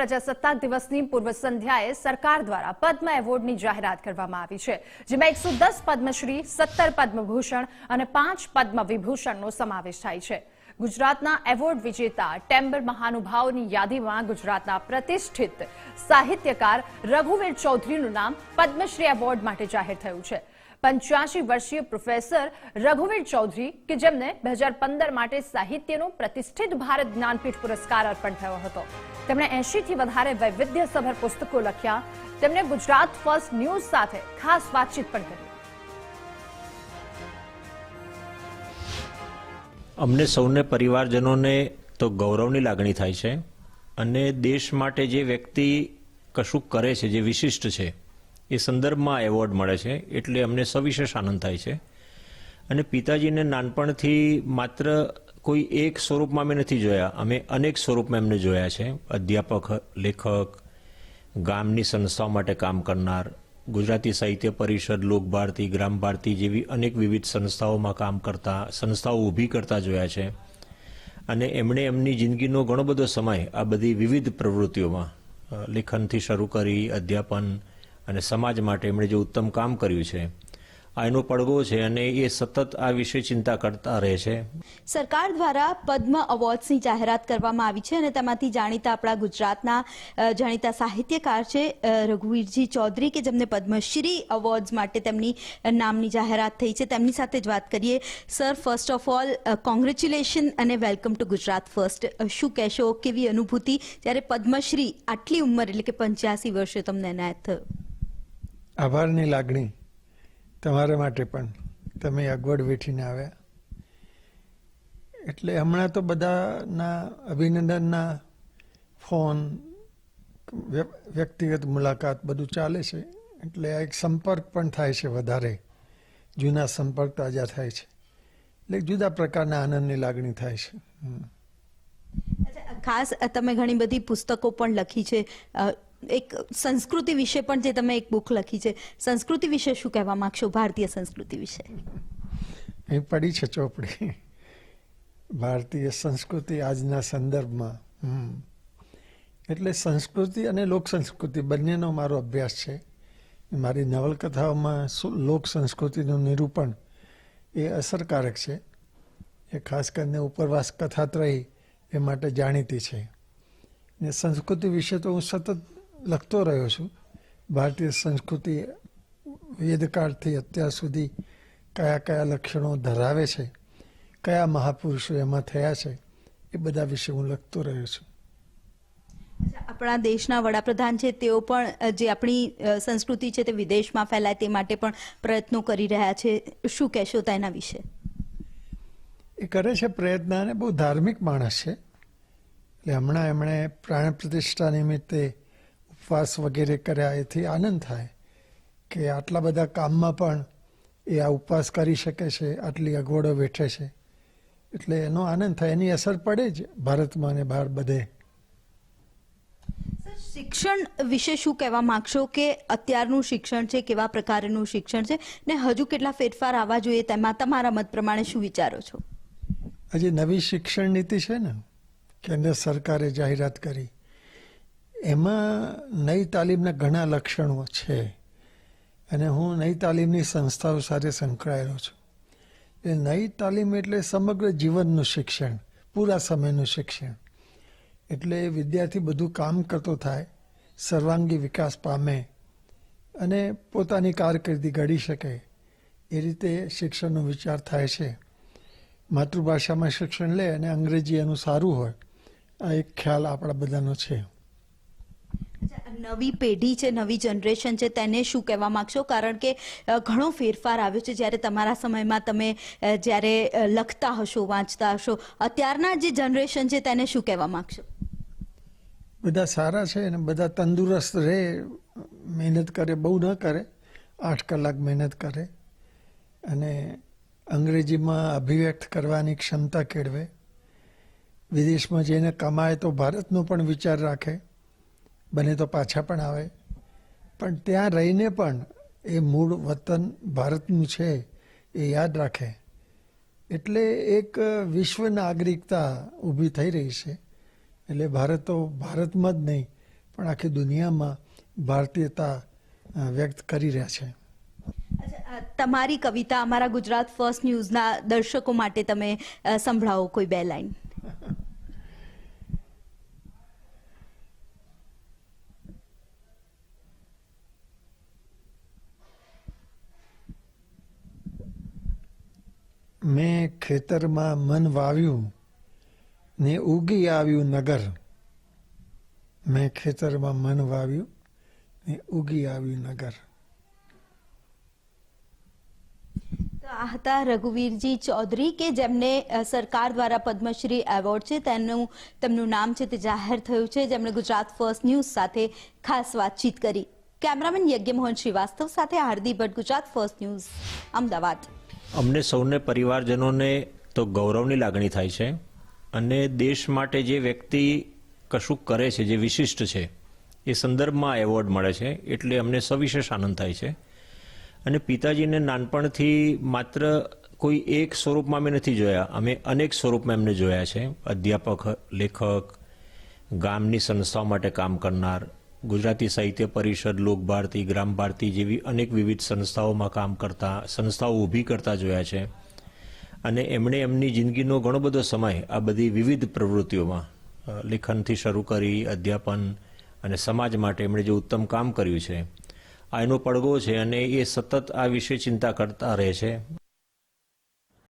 પ્રજાસત્તાક દિવસની પૂર્વ સંધ્યાએ સરકાર દ્વારા પદ્મ એવોર્ડની જાહેરાત કરવામાં આવી છે, જેમાં એકસો દસ પદ્મશ્રી, સત્તર પદ્મભૂષણ અને પાંચ પદ્મ વિભૂષણનો સમાવેશ થાય છે. ગુજરાતના એવોર્ડ વિજેતા ટેમ્બર મહાનુભાવોની યાદીમાં ગુજરાતના પ્રતિષ્ઠિત સાહિત્યકાર રઘુવીર ચૌધરીનું નામ પદ્મશ્રી એવોર્ડ માટે જાહેર થયું છે. પંચ્યાસી વર્ષીય પ્રોફેસર રઘુવીર ચૌધરી, કે જેમને બે હજાર પંદર માટે સાહિત્યનો પ્રતિષ્ઠિત ભારત જ્ઞાનપીઠ પુરસ્કાર અર્પણ થયો હતો. તેમણે એંશીથી વધારે વૈવિધ્યસભર પુસ્તકો લખ્યા. તેમણે ગુજરાત ફર્સ્ટ ન્યૂઝ સાથે ખાસ વાતચીત પણ કરી. અમને સૌને પરિવારજનોને તો ગૌરવની લાગણી થાય છે અને દેશ માટે જે વ્યક્તિ કશું કરે છે, જે વિશિષ્ટ છે એ સંદર્ભમાં એવોર્ડ મળે છે, એટલે અમને સવિશેષ આનંદ થાય છે. અને પિતાજીને નાનપણથી માત્ર કોઈ એક સ્વરૂપમાં અમે નથી જોયા. અમે અનેક સ્વરૂપમાં એમને જોયા છે. અધ્યાપક, લેખક, ગામની સંસ્થાઓ માટે કામ કરનાર, ગુજરાતી સાહિત્ય પરિષદ, લોકભારતી ગ્રામ ભારતી જેવી અનેક વિવિધ સંસ્થાઓમાં કામ કરતા, સંસ્થાઓ ઊભી કરતા જોયા છે. અને એમણે એમની જિંદગીનો ઘણો બધો સમય આ બધી વિવિધ પ્રવૃત્તિઓમાં લેખનથી શરૂ કરી, અધ્યાપન અને સમાજ માટે એમણે જે ઉત્તમ કામ કર્યું છે, આ એનો પડઘો છે અને એ સતત આ વિશે ચિંતા કરતા રહે છે. સરકાર દ્વારા પદ્મ અવોર્ડ્સની જાહેરાત કરવામાં આવી છે અને તેમાંથી જાણીતા આપણા ગુજરાતના જાણીતા સાહિત્યકાર છે રઘુવીરજી ચૌધરી કે જેમને પદ્મશ્રી અવોર્ડ્સ માટે તેમની નામની જાહેરાત થઈ છે. તેમની સાથે જ વાત કરીએ. Sir first of all congratulation અને વેલકમ ટુ ગુજરાત ફર્સ્ટ શું કહેશો? કેવી અનુભૂતિ? જ્યારે પદ્મશ્રી આટલી ઉંમર, એટલે કે પંચ્યાસી વર્ષે તમને એનાયત થયો. આભારની લાગણી તમારા માટે પણ. તમે અગવડ વેઠીને આવ્યા. એટલે હમણાં તો બધાના અભિનંદનના ફોન, વ્ય- વ્યક્તિગત મુલાકાત બધું ચાલે છે. એટલે આ એક સંપર્ક પણ થાય છે વધારે. જૂના સંપર્ક તાજા થાય છે. એટલે જુદા પ્રકારના આનંદની લાગણી થાય છે. ખાસ તમે ઘણી બધી પુસ્તકો પણ લખી છે. એક સંસ્કૃતિ વિશે પણ જે તમે એક બુક લખી છે, સંસ્કૃતિ વિશે શું કહેવા માંગશો? ભારતીય સંસ્કૃતિ વિશે. અહીં પડી છે ચોપડી. ભારતીય સંસ્કૃતિ આજના સંદર્ભમાં. એટલે સંસ્કૃતિ અને લોક સંસ્કૃતિ બંનેનો મારો અભ્યાસ છે. મારી નવલકથાઓમાં લોક સંસ્કૃતિનું નિરૂપણ એ અસરકારક છે. એ ખાસ કરીને ઉપરવાસ કથાત્રય એ માટે જાણીતી છે. ને સંસ્કૃતિ વિશે તો હું સતત લખતો રહ્યો છું. ભારતીય સંસ્કૃતિ વેદકાળથી અત્યાર સુધી કયા કયા લક્ષણો ધરાવે છે કયા મહાપુરુષો એમાં થયા છે એ બધા વિશે હું લખતો રહ્યો છું. આપણા દેશના વડાપ્રધાન છે તેઓ પણ જે આપણી સંસ્કૃતિ છે તે વિદેશમાં ફેલાય તે માટે પણ પ્રયત્નો કરી રહ્યા છે. શું કહેશો તેના વિશે? એ કરે છે પ્રયત્ન અને બહુ ધાર્મિક માણસ છે. એટલે હમણાં એમણે પ્રાણ પ્રતિષ્ઠા નિમિત્તે ઉપવાસ વગેરે કર્યા એથી આનંદ થાય કે આટલા બધા કામમાં પણ એ આ ઉપવાસ કરી શકે છે આટલી અગવડો વેઠે છે. એટલે એનો આનંદ થાય એની અસર પડે જ ભારતમાં અને બહાર બધે. શિક્ષણ વિશે શું કહેવા માંગશો કે અત્યારનું શિક્ષણ છે કેવા પ્રકારનું શિક્ષણ છે ને હજુ કેટલા ફેરફાર આવવા જોઈએ તેમાં તમારા મત પ્રમાણે શું વિચારો છો? હજી નવી શિક્ષણ નીતિ છે ને કેન્દ્ર સરકારે જાહેરાત કરી. એમાં નઈ તાલીમના ઘણા લક્ષણો છે. અને હું નઈ તાલીમની સંસ્થાઓ સાથે સંકળાયેલો છું. એ નઈ તાલીમ એટલે સમગ્ર જીવનનું શિક્ષણ, પૂરા સમયનું શિક્ષણ. એટલે વિદ્યાર્થી બધું કામ કરતો થાય, સર્વાંગી વિકાસ પામે અને પોતાની કારકિર્દી ઘડી શકે. એ રીતે શિક્ષણનો વિચાર થાય છે. માતૃભાષામાં શિક્ષણ લે અને અંગ્રેજી એનું સારું હોય, આ એક ખ્યાલ આપણા બધાનો છે. નવી પેઢી છે, નવી જનરેશન છે, તેને શું કહેવા માંગશો? કારણ કે ઘણો ફેરફાર આવ્યો છે. જ્યારે તમારા સમયમાં તમે જ્યારે લખતા હશો, વાંચતા હશો, અત્યારના જે જનરેશન છે, તેને શું કહેવા માંગશો? બધા સારા છે અને બધા તંદુરસ્ત રહે. મહેનત કરે, બહુ ન કરે. આઠ કલાક મહેનત કરે અને અંગ્રેજીમાં અભિવ્યક્ત કરવાની ક્ષમતા કેળવે. વિદેશમાં જઈને કમાય તો ભારતનો પણ વિચાર રાખે. બને તો પાછા પણ આવે. પણ ત્યાં રહીને પણ એ મૂળ વતન ભારતનું છે એ યાદ રાખે. એટલે એક વિશ્વ નાગરિકતા ઊભી થઈ રહી છે. એટલે ભારત તો ભારતમાં જ નહીં, પણ આખી દુનિયામાં ભારતીયતા વ્યક્ત કરી રહ્યા છે. તમારી કવિતા અમારા ગુજરાત ફર્સ્ટ ન્યૂઝના દર્શકો માટે તમે સંભળાવો કોઈ બે લાઈન. મેં ખેતરમાં મન વાવ્યું ને ઉગી આવ્યું નગર. મેં ખેતરમાં મન વાવ્યું ને ઉગી આવ્યું નગર. આ હતા રઘુવીરજી ચૌધરી કે જેમને સરકાર દ્વારા પદ્મશ્રી એવોર્ડ છે. તેનું, તેમનું નામ છે તે જાહેર થયું છે. જેમણે ગુજરાત ફર્સ્ટ ન્યૂઝ સાથે ખાસ વાતચીત કરી. કેમેરામેન યજ્ઞમોહન શ્રીવાસ્તવ સાથે હાર્દિક ભટ્ટ, ગુજરાત ફર્સ્ટ ન્યૂઝ, અમદાવાદ. અમને સૌને પરિવારજનોને તો ગૌરવની લાગણી થાય છે અને દેશ માટે જે વ્યક્તિ કશું કરે છે, જે વિશિષ્ટ છે, એ સંદર્ભમાં એવોર્ડ મળે છે એટલે અમને સવિશેષ આનંદ થાય છે. અને પિતાજીને નાનપણથી માત્ર કોઈ એક સ્વરૂપમાં અમે નથી જોયા, અમે અનેક સ્વરૂપમાં એમને જોયા છે. અધ્યાપક, લેખક, ગામની સંસ્થાઓ માટે કામ કરનાર ગુજરાતી સાહિત્ય પરિષદ, લોકભારતી ગ્રામ ભારતી જેવી અનેક વિવિધ સંસ્થાઓમાં કામ કરતા, સંસ્થાઓ ઊભી કરતા જોયા છે. અને એમણે એમની જિંદગીનો ઘણો બધો સમય આ બધી વિવિધ પ્રવૃત્તિઓમાં લેખનથી શરૂ કરી, અધ્યાપન અને સમાજ માટે એમણે જે ઉત્તમ કામ કર્યું છે, આ એનો પડઘો છે અને એ સતત આ વિશે ચિંતા કરતા રહે છે.